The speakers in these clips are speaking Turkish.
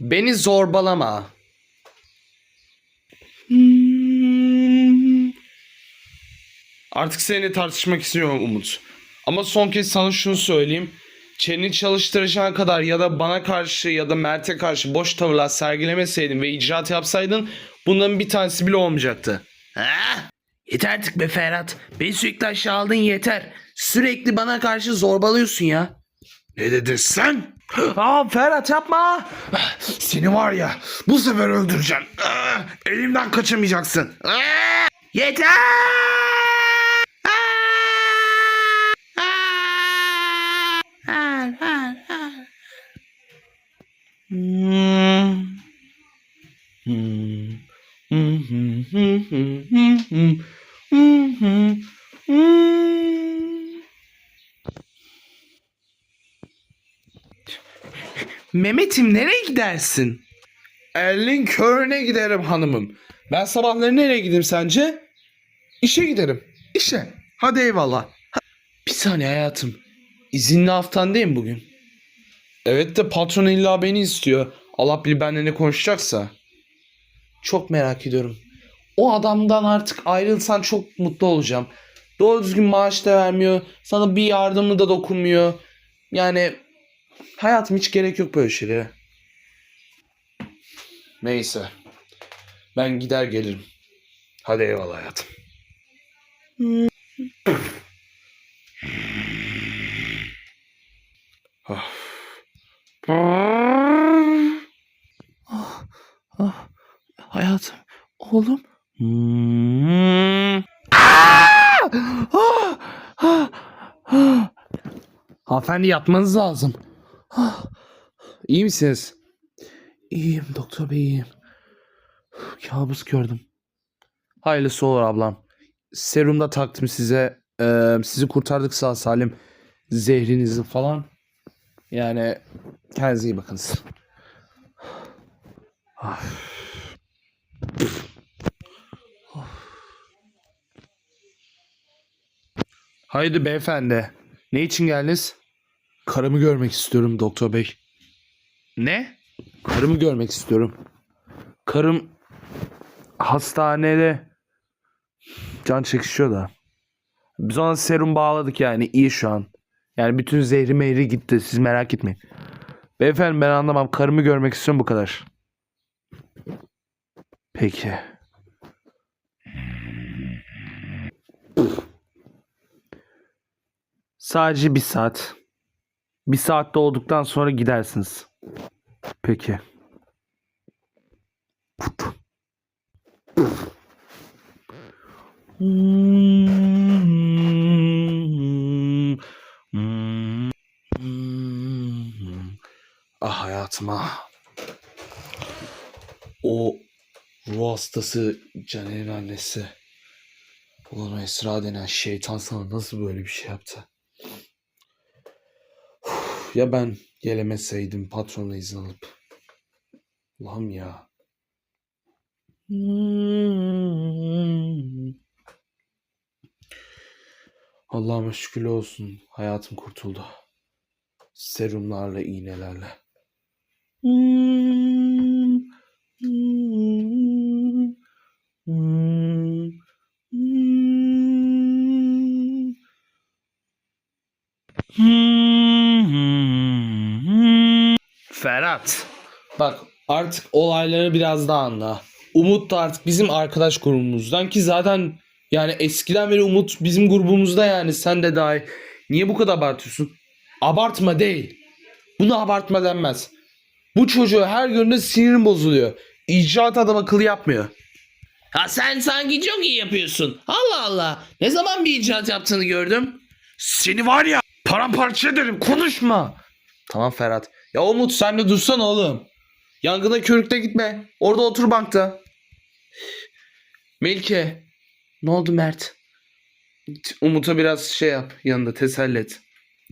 Beni zorbalama. Artık seninle tartışmak istiyorum Umut. Ama son kez sana şunu söyleyeyim. Çeneni çalıştıracağın kadar ya da bana karşı ya da Mert'e karşı boş tavırlar sergilemeseydin ve icraat yapsaydın bunların bir tanesi bile olmayacaktı. Ha? Yeter artık be Ferhat. Beni sürekli aşağı aldın yeter. Sürekli bana karşı zorbalıyorsun ya. Ne dedin sen? Aa Ferhat yapma. Seni var ya bu sefer öldüreceğim. Elimden kaçamayacaksın. Yeter! Aa! Aa! Aa! Aa! Hmm. Hmm. Hmm, hmm, hmm, hmm, hmm, hmm. Hmm, hmm, hmm. Mehmet'im nereye gidersin? Elin körüne giderim hanımım. Ben sabahları nereye gideyim sence? İşe giderim. İşe. Hadi eyvallah. Ha- Bir saniye hayatım. İzinli haftan değil mi bugün? Evet de patron illa beni istiyor. Allah bilir benimle ne konuşacaksa. Çok merak ediyorum. O adamdan artık ayrılsan çok mutlu olacağım. Doğru düzgün maaş da vermiyor. Sana bir yardımı da dokunmuyor. Yani hayatım hiç gerek yok böyle şeylere. Neyse. Ben gider gelirim. Hadi eyvallah hayatım. Ah. Ah, ah, hayatım, oğlum. Hmm. Ah! Ah! Ah! Ah! Hanımefendi yatmanız lazım. İyi misiniz? İyiyim doktor bey iyiyim. Kabus gördüm. Hayırlısı olur ablam. Serum da taktım size. Ee, sizi kurtardık sağ salim. Zehrinizi falan. Yani kendinize iyi bakınız. Ah. Haydi beyefendi. Ne için geldiniz? Karımı görmek istiyorum doktor bey. Ne? Karımı görmek istiyorum. Karım hastanede can çekişiyor da. Biz ona serum bağladık yani iyi şu an. Yani bütün zehri meyri gitti siz merak etmeyin. Beyefendi ben anlamam karımı görmek istiyorum bu kadar. Peki. Sadece bir saat. Bir saatte olduktan sonra gidersiniz. Peki. Ah hayatım ah. O ruh hastası Caner'in annesi. Ulan o Esra denen şeytan sana nasıl böyle bir şey yaptı? Ya ben gelemeseydim patronla izin alıp. Allah'ım ya. Allah'ıma şükür olsun. Hayatım kurtuldu. Serumlarla, iğnelerle. Ferhat. Bak artık olayları biraz daha anla. Umut da artık bizim arkadaş grubumuzdan ki zaten yani eskiden beri Umut bizim grubumuzda yani sen de dahil. Niye bu kadar abartıyorsun? Abartma değil. Buna abartma denmez. Bu çocuğu her gördüğünde sinirim bozuluyor. İcraat adam akıllı yapmıyor. Ha sen sanki çok iyi yapıyorsun. Allah Allah. Ne zaman bir icraat yaptığını gördüm. Seni var ya paramparça ederim konuşma. Tamam Ferhat. Ya Umut sen de dursana oğlum. Yangına körükle gitme. Orada otur bankta. Melike. Ne oldu Mert? Umut'a biraz şey yap yanında teselli et.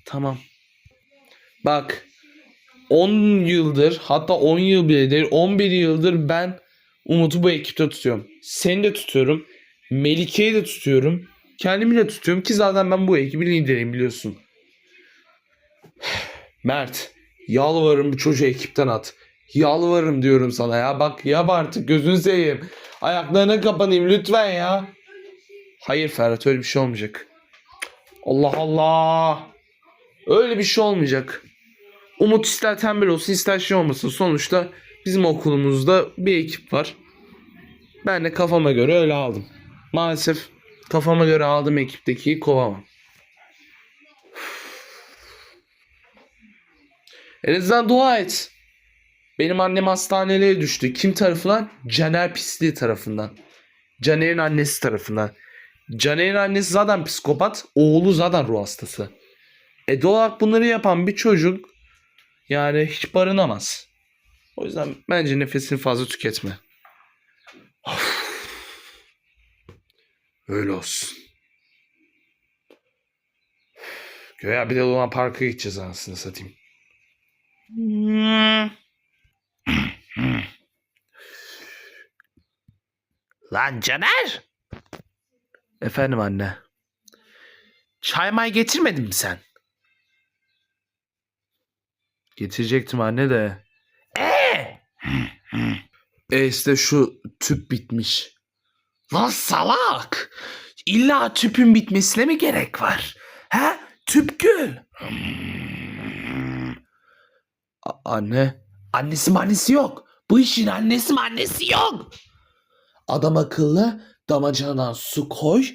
Tamam. Bak 10 yıldır hatta 10 yıl bile değil 11 yıldır ben Umut'u bu ekipte tutuyorum. Seni de tutuyorum. Melike'yi de tutuyorum. Kendimi de tutuyorum ki zaten ben bu ekibin lideriyim biliyorsun. Mert yalvarırım bu çocuğu ekipten at. Yalvarırım diyorum sana ya. Bak yap artık gözünü seveyim. Ayaklarına kapanayım lütfen ya. Hayır Ferhat öyle bir şey olmayacak. Allah Allah. Öyle bir şey olmayacak. Umut ister tembel olsun ister şey olmasın. Sonuçta bizim okulumuzda bir ekip var. Ben de kafama göre öyle aldım. Maalesef kafama göre aldığım ekiptekiyi kovamam. En azından dua et. Benim annem hastaneliğe düştü. Kim tarafından? Caner Pisliği tarafından. Caner'in annesi tarafından. Caner'in annesi zaten psikopat. Oğlu zaten ruh hastası. E doğal olarak bunları yapan bir çocuk yani hiç barınamaz. O yüzden bence nefesini fazla tüketme. Of. Öyle olsun. Göya bir de Luna Park'a gideceğiz anasını satayım. Lan Caner! Efendim anne. Çay may getirmedin mi sen? Getirecektim anne de. Ee? e işte şu tüp bitmiş. Lan salak! İlla tüpün bitmesine mi gerek var? He? Tüp gül. A- anne. Annesi mannesi yok. Bu işin annesi mannesi yok. Adam akıllı damacanadan su koy,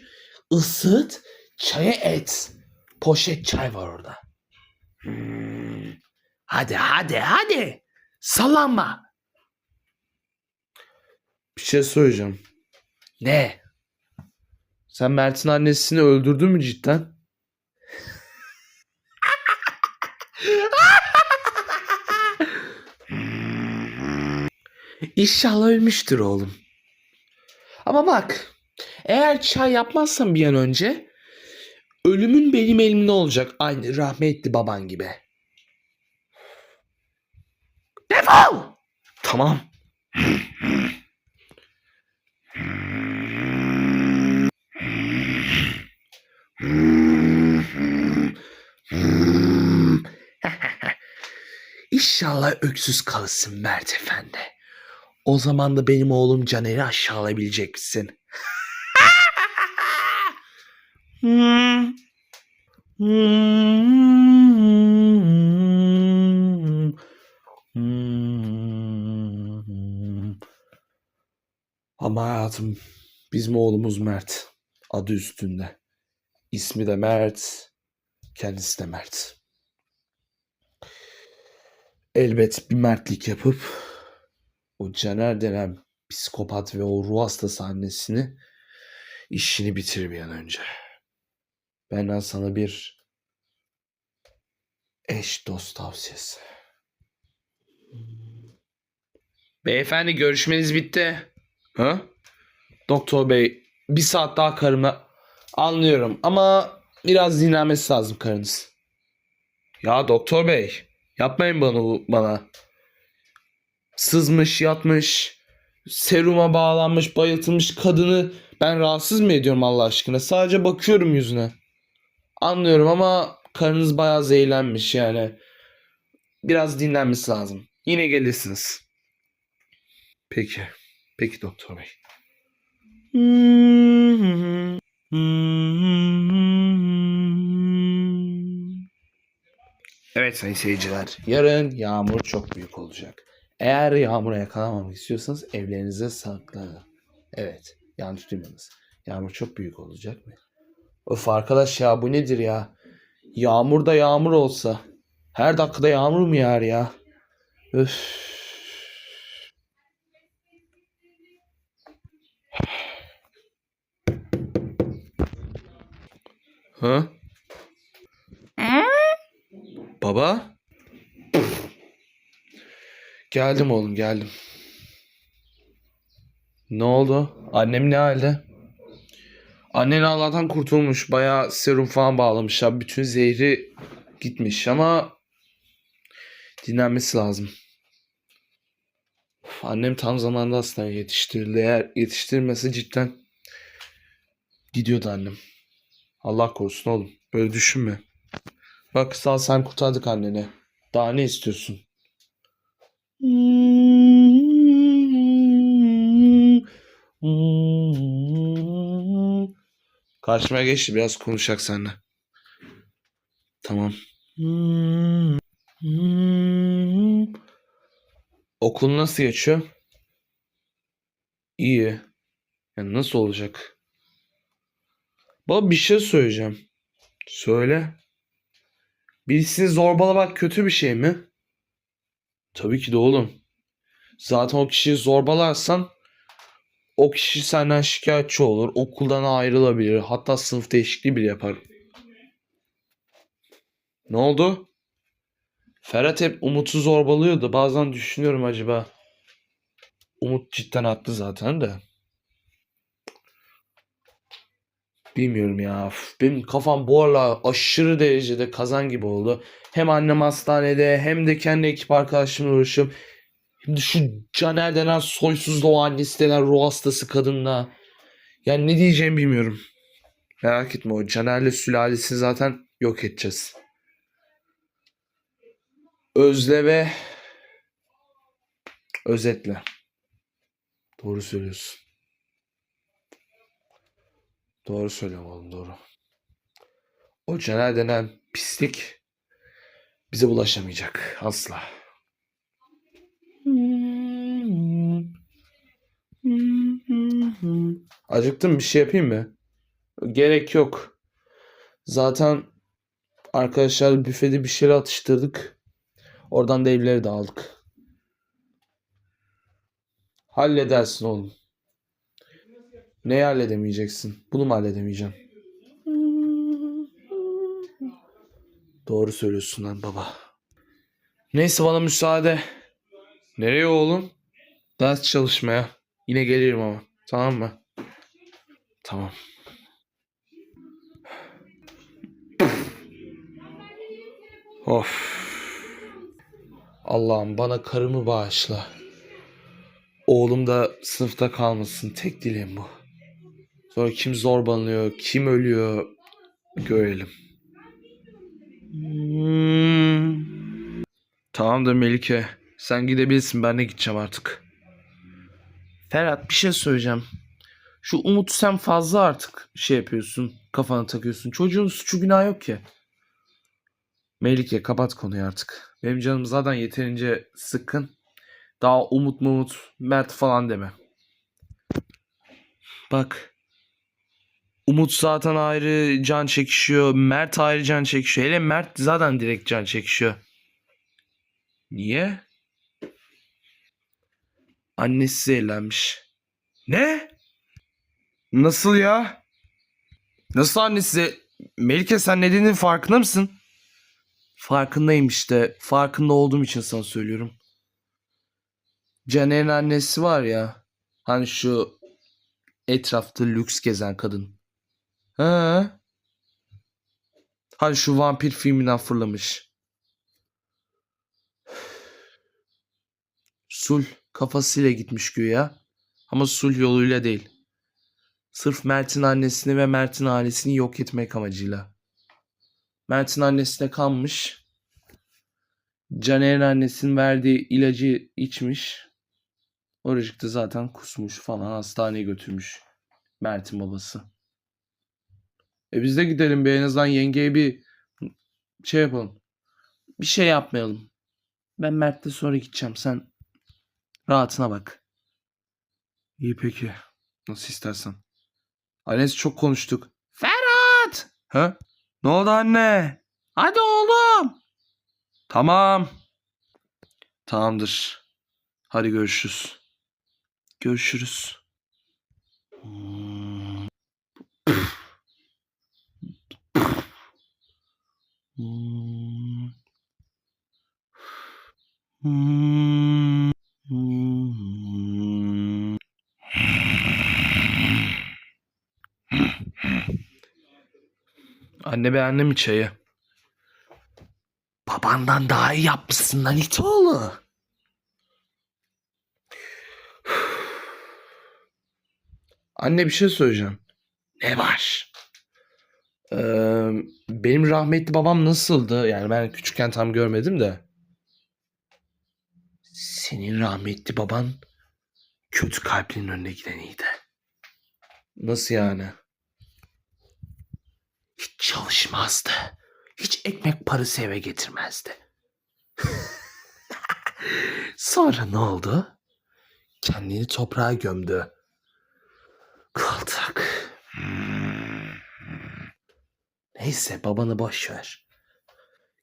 ısıt, çaya et. Poşet çay var orada. Hmm. Hadi hadi hadi. Sallanma. Bir şey söyleyeceğim. Ne? Sen Mert'in annesini öldürdün mü cidden? İnşallah ölmüştür oğlum. Ama bak, eğer çay yapmazsan bir an önce ölümün benim elimde olacak. Aynı rahmetli baban gibi. Defol! Tamam. İnşallah öksüz kalırsın Mert Efendi. O zaman da benim oğlum Caner'i aşağılayabilecek misin? Hmm. Hmm. Ama hayatım bizim oğlumuz Mert. Adı üstünde. İsmi de Mert. Kendisi de Mert. Elbet bir mertlik yapıp o Caner denen psikopat ve o ruh hastası annesini işini bitir bir an önce. Benden sana bir eş dost tavsiyesi. Beyefendi görüşmeniz bitti. Ha? Doktor bey bir saat daha karıma anlıyorum ama biraz dinlenmesi lazım karınız. Ya doktor bey yapmayın bana bu- bana. Sızmış yatmış seruma bağlanmış bayıltılmış kadını ben rahatsız mı ediyorum Allah aşkına? Sadece bakıyorum yüzüne. Anlıyorum ama karınız bayağı zehirlenmiş yani. Biraz dinlenmesi lazım. Yine gelirsiniz. Peki. Peki doktor bey. Evet sayın seyirciler. Yarın yağmur çok büyük olacak. Eğer yağmura yakalanmamak istiyorsanız evlerinize saklanın. Evet. Yanlış duymadınız. Yağmur çok büyük olacak mı? Of arkadaş ya bu nedir ya? Yağmur da yağmur olsa. Her dakikada yağmur mu yağar ya? Öf. Ha? Baba? Geldim oğlum geldim. Ne oldu? Annem ne halde? Annen Allah'tan kurtulmuş. Bayağı serum falan bağlamışlar. Bütün zehri gitmiş ama dinlenmesi lazım. Annem tam zamanda hastaneye yetiştirildi. Eğer yetiştirilmesi cidden gidiyordu annem. Allah korusun oğlum. Böyle düşünme. Bak sağ sen kurtardık anneni. Daha ne istiyorsun? Hmm. Karşıma geçti biraz konuşacak seninle. Tamam. Okul nasıl geçiyor? İyi. Yani nasıl olacak? Baba bir şey söyleyeceğim. Söyle. Birisini zorbalamak kötü bir şey mi? Tabii ki de oğlum. Zaten o kişiyi zorbalarsan o kişi senden şikayetçi olur. Okuldan ayrılabilir. Hatta sınıf değişikliği bile yapar. Ne oldu? Ferhat hep Umut'u zorbalıyordu. Bazen düşünüyorum acaba. Umut cidden haklı zaten de. Bilmiyorum ya. Benim kafam bu aralar aşırı derecede kazan gibi oldu. Hem annem hastanede hem de kendi ekip arkadaşımla uğraşıyorum. Şimdi şu Caner denen soysuz o annesi denen ruh hastası kadınla. Yani ne diyeceğimi bilmiyorum. Merak etme o Caner'le sülalesini zaten yok edeceğiz. Özle ve özetle. Doğru söylüyorsun. Doğru söylüyorum oğlum doğru. O Caner denen pislik bize bulaşamayacak asla. Acıktım bir şey yapayım mı? Gerek yok. Zaten arkadaşlar büfede bir şeyler atıştırdık. Oradan da evleri de aldık. Halledersin oğlum. Neyi halledemeyeceksin? Bunu mu halledemeyeceğim? Doğru söylüyorsun lan baba. Neyse bana müsaade. Nereye oğlum? Ders çalışmaya. Yine gelirim ama. Tamam mı? Tamam. Of. Allah'ım bana karımı bağışla. Oğlum da sınıfta kalmasın. Tek dileğim bu. Sonra kim zorbalanıyor, kim ölüyor görelim. Hmm. Tamam da Melike. Sen gidebilirsin. Ben de gideceğim artık. Ferhat bir şey söyleyeceğim. Şu Umut'u sen fazla artık şey yapıyorsun. Kafana takıyorsun. Çocuğun suçu günah yok ki. Melike kapat konuyu artık. Benim canım zaten yeterince sıkkın. Daha Umut Mumut Mert falan deme. Bak. Umut zaten ayrı can çekişiyor. Mert ayrı can çekişiyor. Hele Mert zaten direkt can çekişiyor. Niye? Annesi evlenmiş. Ne? Nasıl ya? Nasıl annesi? Melike sen ne dediğinin farkında mısın? Farkındayım işte. Farkında olduğum için sana söylüyorum. Caner'in annesi var ya. Hani şu etrafta lüks gezen kadın. Ha? Hani şu vampir filminden fırlamış. Sul kafasıyla gitmiş güya. Ama sulh yoluyla değil. Sırf Mert'in annesini ve Mert'in ailesini yok etmek amacıyla. Mert'in annesine kanmış. Caner'in annesinin verdiği ilacı içmiş. Oracıkta zaten kusmuş falan hastaneye götürmüş. Mert'in babası. E biz de gidelim bir en azından yengeye bir şey yapalım. Bir şey yapmayalım. Ben Mert'le sonra gideceğim. Sen rahatına bak. İyi peki. Nasıl istersen. Annesi çok konuştuk. Ferhat! Ha? Ne oldu anne? Hadi oğlum. Tamam. Tamamdır. Hadi görüşürüz. Görüşürüz. Hmm. Hmm. Hmm. Hmm. Anne beğendi mi çayı? Babandan daha iyi yapmışsın lan itoğlu. Anne bir şey söyleyeceğim. Ne var? Benim rahmetli babam nasıldı? Yani ben küçükken tam görmedim de. Senin rahmetli baban kötü kalplinin önüne giden iyiydi. Nasıl yani? çalışmazdı. Hiç ekmek parası eve getirmezdi. Sonra ne oldu? Kendini toprağa gömdü. Koltuk. Neyse babanı boş ver.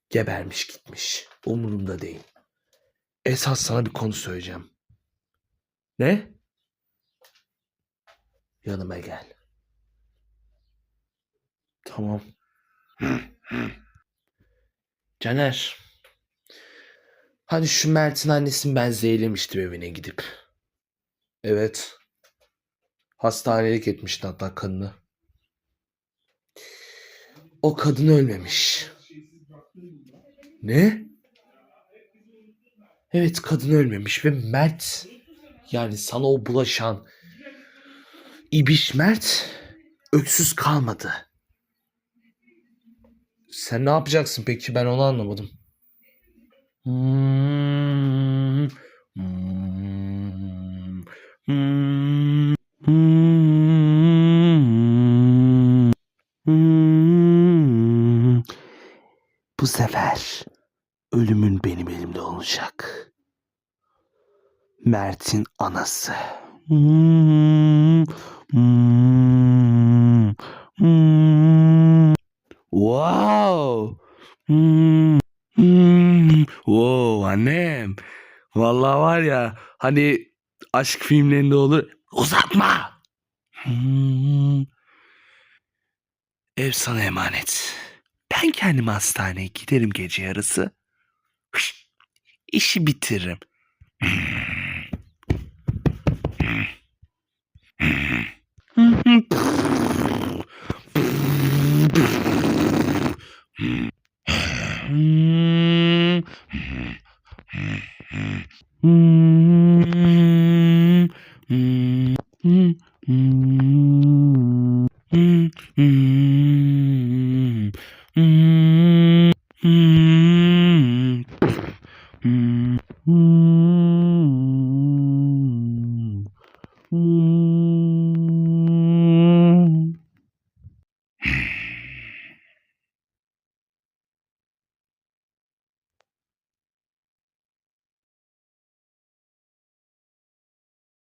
Gebermiş gitmiş. Umurumda değil. Esas sana bir konu söyleyeceğim. Ne? Yanıma gel. Tamam. Caner. Hani şu Mert'in annesini ben zehirlemiştim evine gidip. Evet. Hastanelik etmişti hatta kadını. O kadın ölmemiş. Ne? Evet kadın ölmemiş ve Mert yani sana o bulaşan İbiş Mert öksüz kalmadı. Sen ne yapacaksın peki ben onu anlamadım. Hmm, hmm, hmm, hmm, hmm. Bu sefer ölümün benim elimde olacak. Mert'in anası. Wow. Hmm. Wow annem. Vallahi var ya hani aşk filmlerinde olur. Uzatma. Hmm. Ev sana emanet. Ben kendimi hastaneye giderim gece yarısı. İşi bitiririm. Hmm.